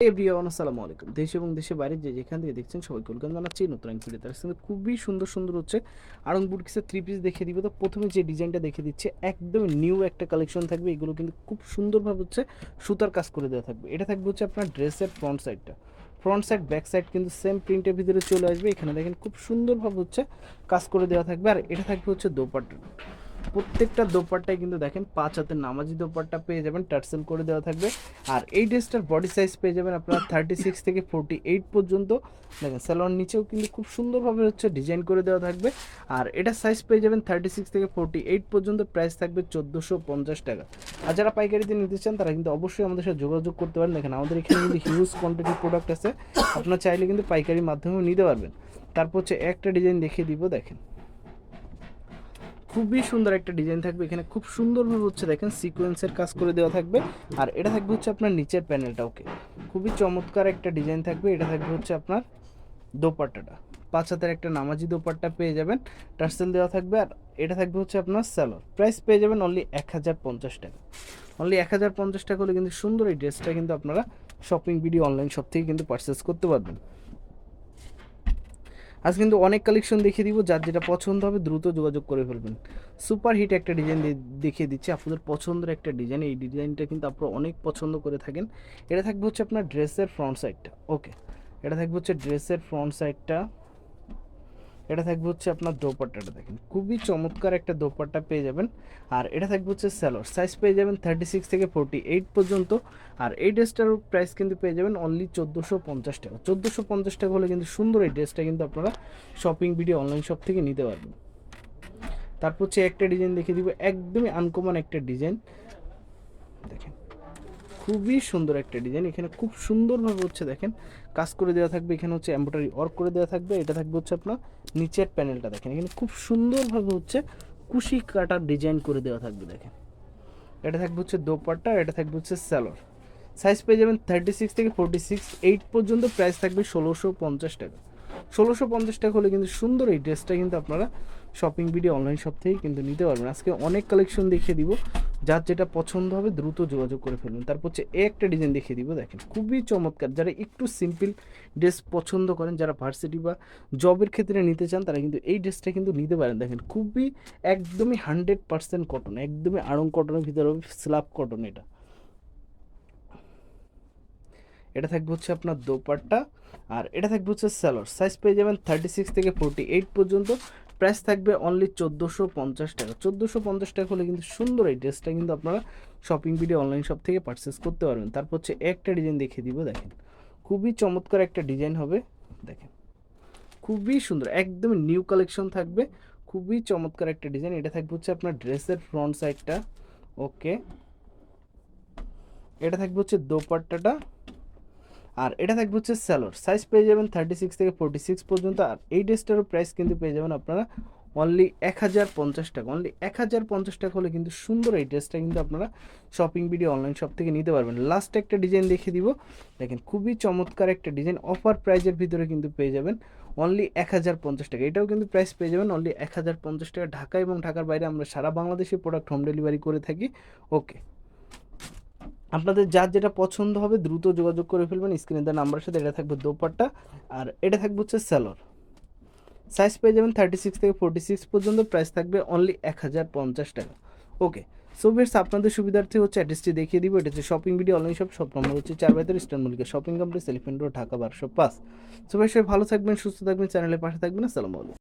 Everyone আসসালামু আলাইকুম দেশ এবং দেশের বাইরে যে যেখান থেকে দেখছেন সবাইকে ওয়েলকাম জানাচ্ছি নতুন এক ভিডিও তার খুবই সুন্দর সুন্দর হচ্ছে আরং বুটকিসের থ্রি পিস দেখে দিব। তো প্রথমে যে ডিজাইনটা দেখে দিচ্ছে, একদম নিউ একটা কালেকশন থাকবে। এগুলো কিন্তু খুব সুন্দরভাবে হচ্ছে সুতার কাজ করে দেওয়া থাকবে। এটা থাকবে হচ্ছে আপনার ড্রেসের ফ্রন্ট সাইডটা ফ্রন্ট সাইড ব্যাক সাইড কিন্তু সেম প্রিন্টের ভিতরে চলে আসবে। এখানে দেখেন খুব সুন্দরভাবে হচ্ছে কাজ করে দেওয়া থাকবে। আর এটা থাকবে হচ্ছে দোপাট্টা। প্রত্যেকটা দোপাট্টায় কিন্তু দেখেন পাঁচ হাতের নামাজি দোপাট্টা পেয়ে যাবেন, টার্সেল করে দেওয়া থাকবে। আর এই ড্রেসটার বডি সাইজ পেয়ে যাবেন আপনারা থার্টি সিক্স থেকে ফোরটি এইট পর্যন্ত। দেখেন স্যালোয়ার নিচেও কিন্তু খুব সুন্দরভাবে হচ্ছে ডিজাইন করে দেওয়া থাকবে। আর এটা সাইজ পেয়ে যাবেন থার্টি সিক্স থেকে ফোরটি এইট পর্যন্ত প্রাইস থাকবে চোদ্দোশো পঞ্চাশ টাকা। আর যারা পাইকারিতে নিতে চান, তারা কিন্তু অবশ্যই আমাদের সাথে যোগাযোগ করতে পারেন। দেখেন আমাদের এখানে কিন্তু হিউজ কোয়ান্টিটির প্রোডাক্ট আছে। আপনারা চাইলে কিন্তু পাইকারির মাধ্যমেও নিতে পারবেন। তারপর হচ্ছে একটা ডিজাইন দেখিয়ে দিব, দেখেন। খুবই সুন্দর একটা ডিজাইন থাকবে। এখানে খুব সুন্দরভাবে হচ্ছে দেখেন সিকোয়েন্সের কাজ করে দেওয়া থাকবে। আর এটা থাকবে হচ্ছে আপনার নিচের প্যানেলটা ওকে খুবই চমৎকার একটা ডিজাইন থাকবে। এটা থাকবে হচ্ছে আপনার দোপাট্টাটা। পাঁচ হাতের একটা নামাজি দোপাট্টা পেয়ে যাবেন। টার্সেল দেওয়া থাকবে। আর এটা থাকবে হচ্ছে আপনার স্যালোর প্রাইস পেয়ে যাবেন অনলি এক হাজার পঞ্চাশ টাকা। অনলি এক হাজার পঞ্চাশ টাকা হলে কিন্তু সুন্দর এই ড্রেসটা কিন্তু আপনারা শপিং ভিডিও অনলাইন শপ থেকে কিন্তু পারচেস করতে পারবেন। আজ কিন্তু অনেক কালেকশন দেখিয়ে দিব, যার যেটা পছন্দ হবে দ্রুত যোগাযোগ করে ফেলবেন। সুপার হিট একটা ডিজাইন দেখিয়ে দিচ্ছি, আপনাদের পছন্দের একটা ডিজাইন এই ডিজাইনটা কিন্তু আপনারা অনেক পছন্দ করে থাকেন। এটা থাকবে হচ্ছে আপনার ড্রেসের ফ্রন্ট সাইডটা ওকে এটা থাকবে হচ্ছে ড্রেসের ফ্রন্ট সাইডটা এটা থাকবে হচ্ছে আপনার দোপাট্টাটা দেখেন। খুবই চমৎকার একটা দোপাট্টা পেয়ে যাবেন। আর এটা থাকবে হচ্ছে স্যালোর সাইজ পেয়ে যাবেন থার্টি সিক্স থেকে ফোরটি এইট পর্যন্ত। আর এই ড্রেসটার প্রাইস কিন্তু পেয়ে যাবেন অনলি চোদ্দোশো পঞ্চাশ টাকা। চোদ্দোশো পঞ্চাশ টাকা হলে কিন্তু সুন্দর এই ড্রেসটা কিন্তু আপনারা শপিং ভিডিও অনলাইন শপ থেকে নিতে পারবেন। তারপর হচ্ছে একটা ডিজাইন দেখে দিব। একদমই আনকমন একটা ডিজাইন দেখেন। খুবই সুন্দর একটা ডিজাইন এখানে খুব সুন্দরভাবে হচ্ছে দেখেন, কাজ করে দেওয়া থাকবে। এখানে হচ্ছে এম্ব্রয়ডারি ওয়ার্ক করে দেওয়া থাকবে। এটা থাকবে হচ্ছে আপনার নিচের প্যানেলটা দেখেন। এখানে খুব সুন্দরভাবে হচ্ছে কুশি কাটার ডিজাইন করে দেওয়া থাকবে দেখেন। এটা থাকবে হচ্ছে দোপাট্টা, এটা থাকবে হচ্ছে স্যালোর সাইজ পেয়ে যাবেন থার্টি সিক্স থেকে ফোরটি সিক্স এইট পর্যন্ত প্রাইস থাকবে ষোলোশো পঞ্চাশ টাকা। ষোলোশো পঞ্চাশ টাকা হলে কিন্তু সুন্দর এই ড্রেসটা কিন্তু আপনারা শপিং ভিডিও অনলাইন শপ থেকে কিন্তু নিতে পারবেন। আজকে অনেক কালেকশন দেখিয়ে দিব। যার যেটা পছন্দ হবে দ্রুত যোগাযোগ করে ফেলবেন তারপর হচ্ছে এ একটা ডিজাইন দেখিয়ে দিব, দেখেন। খুবই চমৎকার। যারা একটু সিম্পল ড্রেস পছন্দ করেন, যারা ভার্সিটি বা জবের ক্ষেত্রে নিতে চান, তারা কিন্তু এই ড্রেসটা কিন্তু নিতে পারেন। দেখেন, খুবই একদমই হান্ড্রেড পার্সেন্ট কটন একদমই আড়ং কটনের ভিতরে হবে কটন এটা। এটা থাকবে হচ্ছে আপনার দোপাট্টা, আর এটা থাকবে হচ্ছে স্যালোর। সাইজ পেয়ে যাবেন থার্টি সিক্স থেকে ফোরটি এইট পর্যন্ত। প্রাইস থাকবে অনলি চোদ্দোশো পঞ্চাশ টাকা। চোদ্দোশো পঞ্চাশ টাকা হলে কিন্তু সুন্দর এই ড্রেসটা কিন্তু আপনারা শপিং ভিডিও অনলাইন শপ থেকে পারচেস করতে পারবেন। তারপর হচ্ছে একটা ডিজাইন দেখিয়ে দিব, দেখেন। খুবই চমৎকার একটা ডিজাইন হবে, দেখেন। খুবই সুন্দর একদম নিউ কালেকশন থাকবে। খুবই চমৎকার একটা ডিজাইন এটা থাকবে হচ্ছে আপনার ড্রেসের ফ্রন্ট সাইডটা ওকে এটা থাকবে হচ্ছে দোপাট্টাটা। আর এটা থাকবে হচ্ছে স্যালোর সাইজ পেয়ে যাবেন থার্টি সিক্স থেকে ফোরটি সিক্স পর্যন্ত, আর এই ড্রেসটারও প্রাইস কিন্তু পেয়ে যাবেন আপনারা অনলি এক হাজার পঞ্চাশ টাকা। অনলি এক হাজার পঞ্চাশ টাকা হলে কিন্তু সুন্দর এই ড্রেসটা কিন্তু আপনারা শপিং ভিডিও অনলাইন শপ থেকে নিতে পারবেন। লাস্ট একটা ডিজাইন দেখে দিব। দেখেন, খুবই চমৎকার একটা ডিজাইন অফার প্রাইজের ভিতরে কিন্তু পেয়ে যাবেন অনলি এক হাজার পঞ্চাশ টাকা। এটাও কিন্তু প্রাইস পেয়ে যাবেন অনলি এক হাজার পঞ্চাশ টাকা। ঢাকা এবং ঢাকার বাইরে আমরা সারা বাংলাদেশে প্রোডাক্ট হোম ডেলিভারি করে থাকি। ওকে আপনাদের যার যেটা পছন্দ হবে দ্রুত যোগাযোগ করে ফেলবেন। স্ক্রিনে দেওয়া নাম্বারের সাথে এটা থাকবে দোপাট্টা। আর এটা থাকবে হচ্ছে স্যালোর সাইজ পেয়ে যাবেন থার্টি সিক্স থেকে ফোরটি সিক্স পর্যন্ত। প্রাইস থাকবে অনলি এক হাজার পঞ্চাশ টাকা। ওকে সো বেশ আপনাদের সুবিধার্থে হচ্ছে অ্যাড্রেসটি দেখিয়ে দিব। এটা হচ্ছে shopping video online shop shop number হচ্ছে চার বাইতের Eastern Mallika shopping complex Elephant road Dhaka বারোশো পাঁচ সো বেশ ভালো থাকবেন, সুস্থ থাকবেন চ্যানেলের পাশে থাকবেন। আসসালামু আলাইকুম।